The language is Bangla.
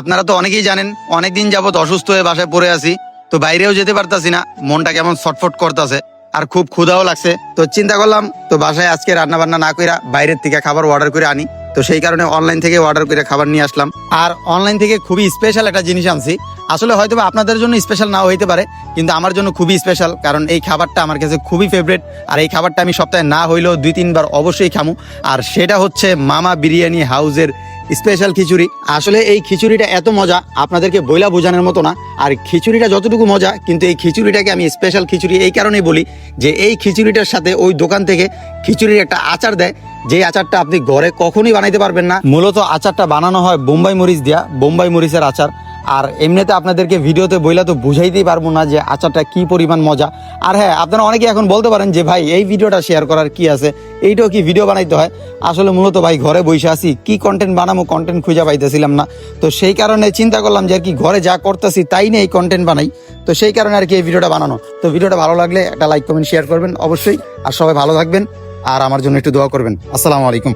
আপনারা তো অনেকেই জানেন, অনেকদিন যাবত অসুস্থ হয়ে বাসায় পড়ে আছি, তো বাইরেও যেতে পারতাছি না, মনটা কেমন ছটফট করতেছে, আর খুব ক্ষুধাও লাগছে। তো চিন্তা করলাম, তো বাসায় আজকে রান্না বান্না না কইরা বাইরের থেকে খাবার অর্ডার করে আনি, তো সেই কারণে অনলাইন থেকে অর্ডার করে খাবার নিয়ে আসলাম। আর অনলাইন থেকে খুবই স্পেশাল একটা জিনিস আনছি, আসলে হয়তো আপনাদের জন্য স্পেশাল নাও হইতে পারে, কিন্তু আমার জন্য খুবই স্পেশাল কারণ এই খাবারটা আমার কাছে খুবই ফেভারিট আর এই খাবারটা আমি সপ্তাহে না হইলেও দুই তিনবার অবশ্যই খামু, আর সেটা হচ্ছে মামা বিরিয়ানি হাউসের স্পেশাল খিচুড়ি। আসলে এই খিচুড়িটা এত মজা, আপনাদেরকে বইলা বোঝানোর মতো না। আর খিচুড়িটা যতটুকু মজা, কিন্তু এই খিচুড়িটাকে আমি স্পেশাল খিচুড়ি এই কারণেই বলি যে এই খিচুড়িটার সাথে ওই দোকান থেকে খিচুড়ির একটা আচার দেয়, যে আচারটা আপনি ঘরে কখনোই বানাইতে পারবেন না। মূলত আচারটা বানানো হয় বোম্বাই মরিচ দিয়া, বোম্বাই মরিচের আচার। আর এমনিতে আপনাদেরকে ভিডিওতে বইলা তো বুঝাইতেই পারব না যে আচারটা কি পরিমাণ মজা। আর হ্যাঁ আপনারা অনেকে এখন বলতে পারেন যে, ভাই, এই ভিডিওটা শেয়ার করার কি আছে? এইটাও কি ভিডিও বানাইতে হয়? আসলে মূলত ভাই ঘরে বসে আছি, কি কন্টেন্ট বানাবো কন্টেন্ট খুঁজে পাইতেছিলাম না। তো সেই কারণে চিন্তা করলাম যে আর কি ঘরে যা করতেছি তাই নিয়ে এই কন্টেন্ট বানাই। তো সেই কারণে আর কি এই ভিডিওটা বানানো। তো ভিডিওটা ভালো লাগলে একটা লাইক কমেন্ট শেয়ার করবেন অবশ্যই। আর সবাই ভালো থাকবেন। আর আমার জন্য একটু দোয়া করবেন। আসসালামু আলাইকুম।